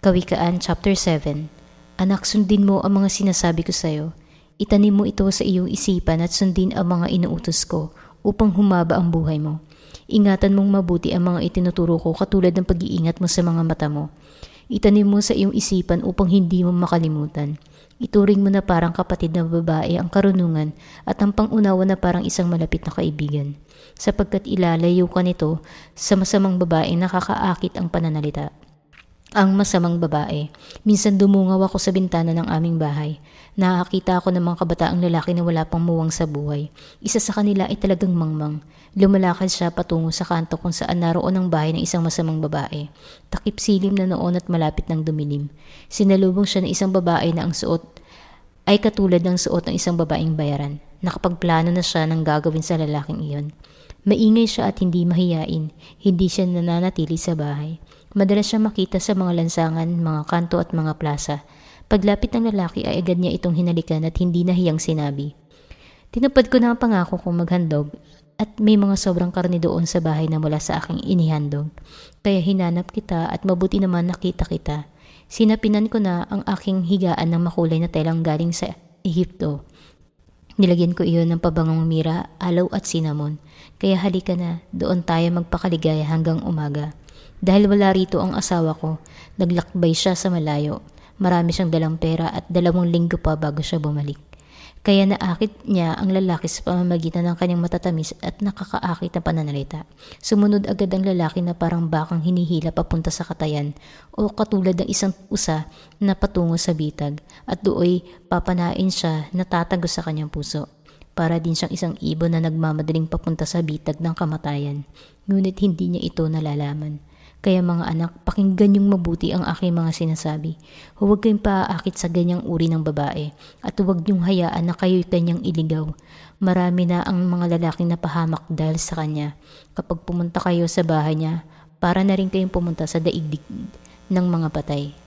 Kawikaan chapter 7 Anak, sundin mo ang mga sinasabi ko sa iyo. Itanim mo ito sa iyong isipan at sundin ang mga inuutos ko upang humaba ang buhay mo. Ingatan mong mabuti ang mga itinuturo ko katulad ng pag-iingat mo sa mga mata mo. Itanim mo sa iyong isipan upang hindi mo makalimutan. Ituring mo na parang kapatid na babae ang karunungan at ang pangunawa na parang isang malapit na kaibigan. Sapagkat ilalayo ka nito sa masamang babae nakakaakit ang pananalita ang masamang babae. Minsan dumungaw ako sa bintana ng aming bahay. Nakakita ako ng mga kabataang lalaki na wala pang muwang sa buhay. Isa sa kanila ay talagang mangmang. Lumalakad siya patungo sa kanto kung saan naroon ang bahay ng isang masamang babae. Takip silim na noon at malapit ng dumilim. Sinalubong siya ng isang babae na ang suot ay katulad ng suot ng isang babaeng bayaran. Nakapagplano na siya ng gagawin sa lalaking iyon. Maingay siya at hindi mahiyain. Hindi siya nananatili sa bahay. Madalas siya makita sa mga lansangan, mga kanto at mga plaza. Paglapit ng lalaki ay agad niya itong hinalikan at hindi nahiyang sinabi. Tinupad ko na ang pangako kong maghandog at may mga sobrang karne doon sa bahay na mula sa aking inihandog. Kaya hinanap kita at mabuti naman nakita kita. Sinapinan ko na ang aking higaan ng makulay na telang galing sa Ehipto. Nilagyan ko iyon ng pabangong mira, alaw at cinnamon. Kaya halika na, doon tayo magpakaligaya hanggang umaga. Dahil wala rito ang asawa ko, naglakbay siya sa malayo. Marami siyang dalang pera at dalawang linggo pa bago siya bumalik. Kaya naakit niya ang lalaki sa pamamagitan ng kanyang matatamis at nakakaakit na pananalita. Sumunod agad ang lalaki na parang bakang hinihila papunta sa katayan o katulad ng isang usa na patungo sa bitag at dooy papanain siya na tatago sa kanyang puso. Para din siyang isang ibon na nagmamadaling papunta sa bitag ng kamatayan. Ngunit hindi niya ito nalalaman. Kaya mga anak, pakinggan yung mabuti ang aking mga sinasabi. Huwag kayong paaakit sa ganyang uri ng babae at huwag niyong hayaan na kayo'y kanyang iligaw. Marami na ang mga lalaking napahamak dahil sa kanya. Kapag pumunta kayo sa bahay niya, para na rin kayong pumunta sa daigdig ng mga patay.